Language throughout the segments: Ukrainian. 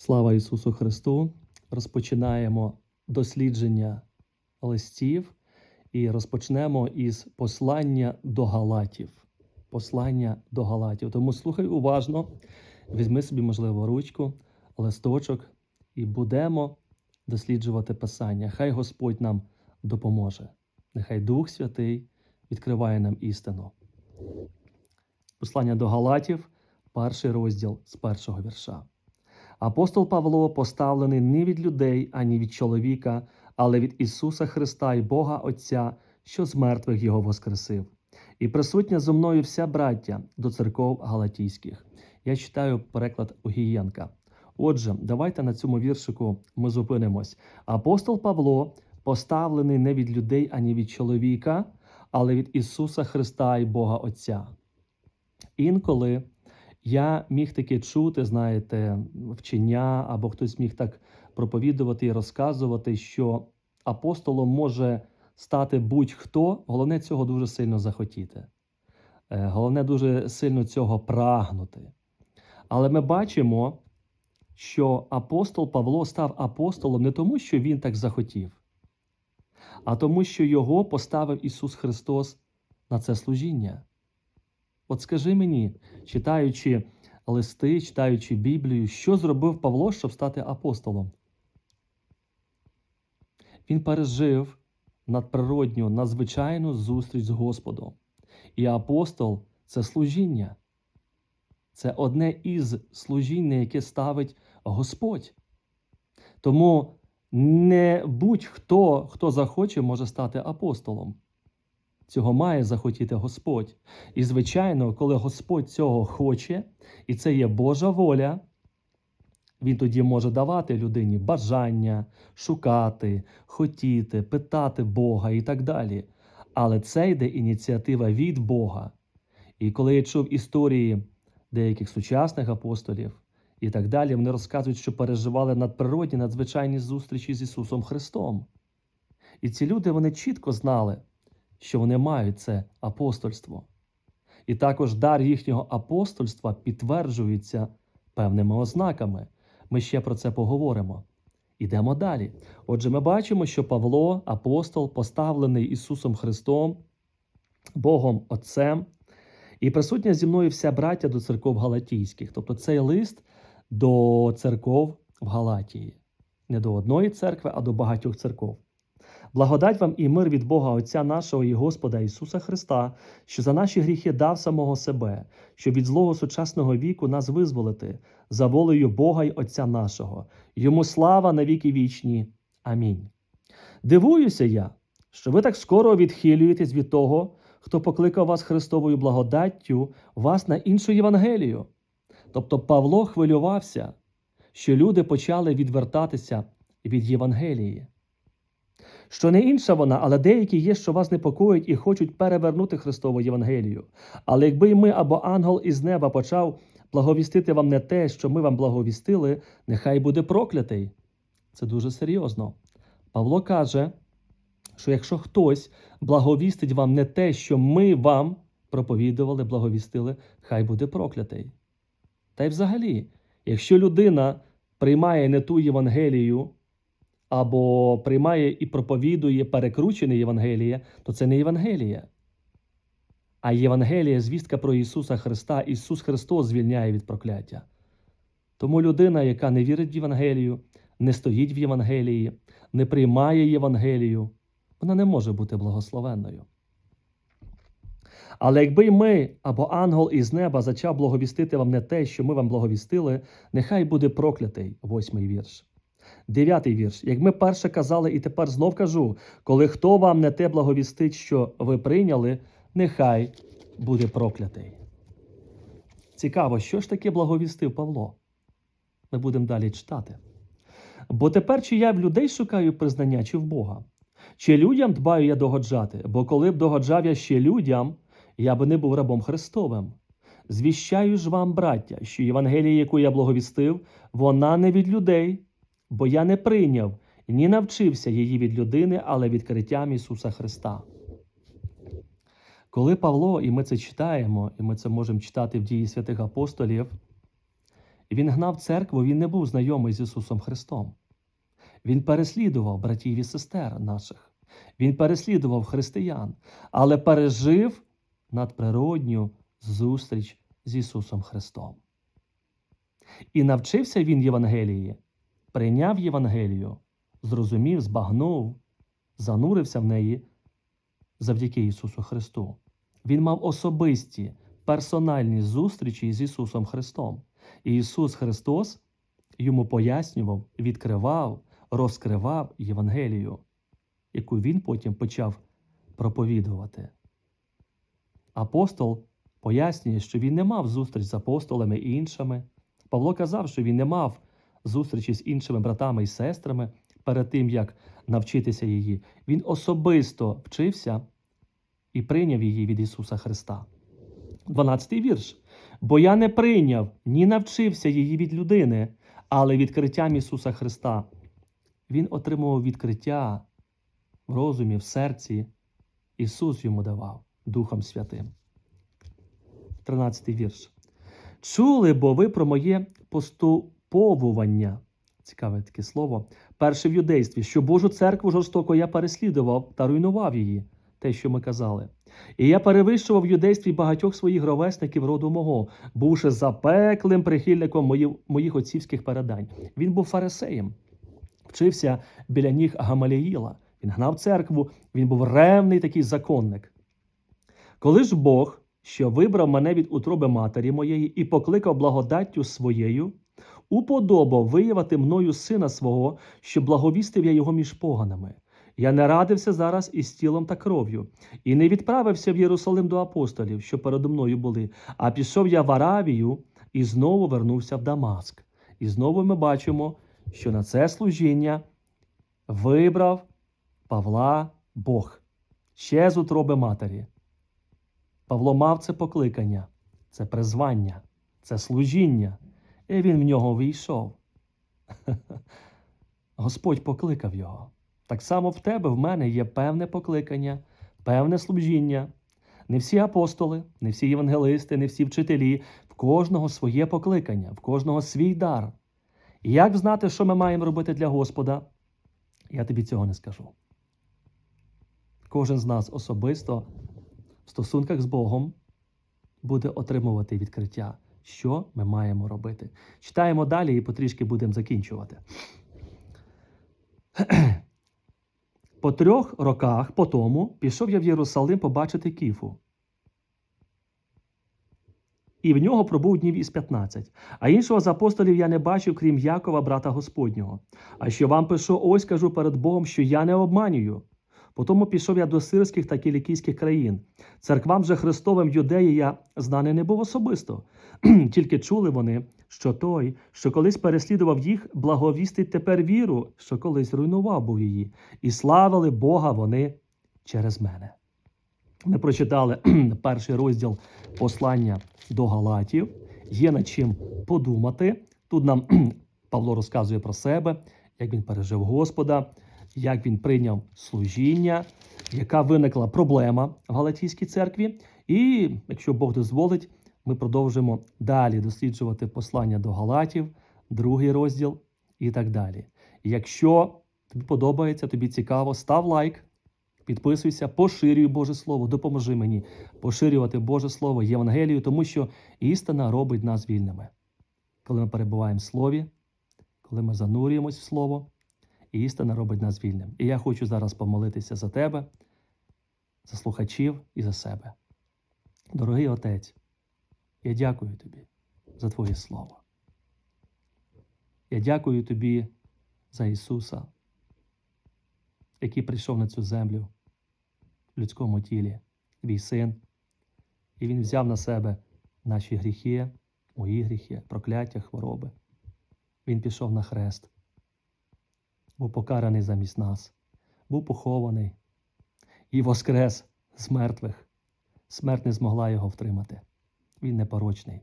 Слава Ісусу Христу! Розпочинаємо дослідження листів і розпочнемо із послання до Галатів. Послання до Галатів. Тому слухай уважно, візьми собі, можливо, ручку, листочок і будемо досліджувати Писання. Хай Господь нам допоможе. Нехай Дух Святий відкриває нам істину. Послання до Галатів, перший розділ з першого вірша. Апостол Павло поставлений не від людей, ані від чоловіка, але від Ісуса Христа і Бога Отця, що з мертвих Його воскресив. І присутня зо мною вся браття до церков Галатійських. Я читаю переклад Огієнка. Отже, давайте на цьому віршику ми зупинимось. Апостол Павло поставлений не від людей, ані від чоловіка, але від Ісуса Христа і Бога Отця. Інколи я міг таки чути, знаєте, вчення, або хтось міг так проповідувати і розказувати, що апостолом може стати будь-хто, головне цього дуже сильно захотіти. Е, Головне дуже сильно цього прагнути. Але ми бачимо, що апостол Павло став апостолом не тому, що він так захотів, а тому, що його поставив Ісус Христос на це служіння. От скажи мені, читаючи листи, читаючи Біблію, що зробив Павло, щоб стати апостолом? Він пережив надприродню, надзвичайну зустріч з Господом. І апостол це служіння. Це одне із служінь, на яке ставить Господь. Тому не будь-хто, хто захоче, може стати апостолом. Цього має захотіти Господь. І, звичайно, коли Господь цього хоче, і це є Божа воля, Він тоді може давати людині бажання, шукати, хотіти, питати Бога і так далі. Але це йде ініціатива від Бога. І коли я чув історії деяких сучасних апостолів і так далі, вони розказують, що переживали надприродні, надзвичайні зустрічі з Ісусом Христом. І ці люди вони чітко знали що вони мають це апостольство. І також дар їхнього апостольства підтверджується певними ознаками. Ми ще про це поговоримо. Ідемо далі. Отже, ми бачимо, що Павло, апостол, поставлений Ісусом Христом, Богом Отцем, і присутня зі мною вся браття до церков Галатійських. Тобто цей лист до церков в Галатії. Не до одної церкви, а до багатьох церков. Благодать вам і мир від Бога Отця нашого і Господа Ісуса Христа, що за наші гріхи дав самого себе, щоб від злого сучасного віку нас визволити, за волею Бога й Отця нашого. Йому слава на віки вічні. Амінь. Дивуюся я, що ви так скоро відхилюєтесь від того, хто покликав вас Христовою благодаттю, вас на іншу Євангелію. Тобто Павло хвилювався, що люди почали відвертатися від Євангелії що не інша вона, але деякі є, що вас непокоїть і хочуть перевернути Христову Євангелію. Але якби й ми або ангел із неба почав благовістити вам не те, що ми вам благовістили, нехай буде проклятий. Це дуже серйозно. Павло каже, що якщо хтось благовістить вам не те, що ми вам проповідували, благовістили, хай буде проклятий. Та й взагалі, якщо людина приймає не ту Євангелію, або приймає і проповідує перекручене Євангеліє, то це не Євангеліє. А Євангеліє звістка про Ісуса Христа, Ісус Христос звільняє від прокляття. Тому людина, яка не вірить в Євангелію, не стоїть в Євангелії, не приймає Євангелію, вона не може бути благословенною. Але якби й ми або ангел із неба зачав благовістити вам не те, що ми вам благовістили, нехай буде проклятий, восьмий вірш. Дев'ятий вірш. Як ми перше казали, і тепер знов кажу: коли хто вам не те благовістить, що ви прийняли, нехай буде проклятий. Цікаво, що ж таке благовістив Павло? Ми будемо далі читати. Бо тепер чи я в людей шукаю признання, чи в Бога? Чи людям дбаю я догоджати? Бо коли б догоджав я ще людям, я би не був рабом Христовим. Звіщаю ж вам, браття, що Євангелія, яку я благовістив, вона не від людей, бо я не прийняв ні навчився її від людини, але відкриттям Ісуса Христа. Коли Павло, і ми це читаємо, і ми це можемо читати в дії святих апостолів, Він гнав церкву, він не був знайомий з Ісусом Христом. Він переслідував братів і сестер наших. Він переслідував християн, але пережив надприродню зустріч з Ісусом Христом. І навчився він Євангелії, прийняв Євангелію, зрозумів, збагнув, занурився в неї завдяки Ісусу Христу. Він мав особисті персональні зустрічі з Ісусом Христом. І Ісус Христос йому пояснював, відкривав, розкривав Євангелію, яку він потім почав проповідувати. Апостол пояснює, що він не мав зустріч з апостолами і іншими. Павло казав, що він не мав зустрічі з іншими братами і сестрами перед тим, як навчитися її. Він особисто вчився і прийняв її від Ісуса Христа. 12 вірш. Бо я не прийняв, ні навчився її від людини, але відкриттям Ісуса Христа. Він отримував відкриття в розумі, в серці. Ісус йому давав Духом Святим. 13 вірш. Чули бо ви про моє поступовування. Цікаве таке слово. Перше в юдействі, що Божу церкву жорстоко я переслідував та руйнував її, те, що ми казали. І я перевищував в юдействі багатьох своїх ровесників роду мого, бувши запеклим прихильником моїх, моїх отцівських передань. Він був фарисеєм, вчився біля ніг Гамаліїла. Він гнав церкву, він був ревний такий законник. Коли ж Бог, що вибрав мене від утроби матері моєї і покликав благодаттю своєю, уподобав виявити мною сина свого, що благовістив я його між поганами. Я не радився зараз із тілом та кров'ю, і не відправився в Єрусалим до апостолів, що передо мною були, а пішов я в Аравію і знову вернувся в Дамаск. І знову ми бачимо, що на це служіння вибрав Павла Бог ще з утроби матері. Павло мав це покликання, це призвання, це служіння, і він в нього війшов. Господь покликав його. Так само в тебе, в мене є певне покликання, певне служіння. Не всі апостоли, не всі євангелисти, не всі вчителі, в кожного своє покликання, в кожного свій дар. І як знати, що ми маємо робити для Господа? Я тобі цього не скажу. Кожен з нас особисто в стосунках з Богом буде отримувати відкриття, що ми маємо робити. Читаємо далі і потрішки будемо закінчувати. По трьох роках по тому пішов я в Єрусалим побачити Кіфу. І в нього пробув днів із 15. А іншого з апостолів я не бачив, крім Якова, брата Господнього. А що вам пишу, ось кажу перед Богом, що я не обманюю. Потому пішов я до сирських та кілікійських країн. Церквам же Христовим юдеї я знаний не був особисто. Тільки чули вони, що той, що колись переслідував їх, благовістить тепер віру, що колись руйнував був її, і славили Бога вони через мене. Ми прочитали перший розділ послання до Галатів. Є над чим подумати. Тут нам Павло розказує про себе, як він пережив Господа, як він прийняв служіння, яка виникла проблема в Галатійській церкві. І якщо Бог дозволить, ми продовжимо далі досліджувати послання до Галатів, другий розділ і так далі. Якщо тобі подобається, тобі цікаво, став лайк, підписуйся, поширюй Боже Слово, допоможи мені поширювати Боже Слово, Євангелію, тому що істина робить нас вільними. Коли ми перебуваємо в Слові, коли ми занурюємось в Слово, істина робить нас вільним. І я хочу зараз помолитися за тебе, за слухачів і за себе. Дорогий Отець, я дякую тобі за Твоє Слово. Я дякую тобі за Ісуса, який прийшов на цю землю в людському тілі, твій син, і Він взяв на себе наші гріхи, мої гріхи, прокляття, хвороби. Він пішов на хрест, був покараний замість нас, був похований і воскрес з мертвих. Смерть не змогла його втримати. Він непорочний.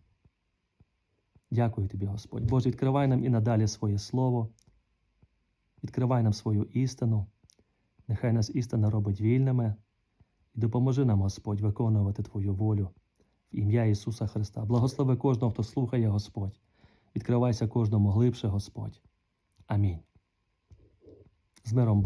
Дякую тобі, Господь. Боже, відкривай нам і надалі своє Слово, відкривай нам свою істину. Нехай нас істина робить вільними і допоможи нам, Господь, виконувати Твою волю в ім'я Ісуса Христа. Благослови кожного, хто слухає, Господь. Відкривайся кожному глибше, Господь. Амінь. z merą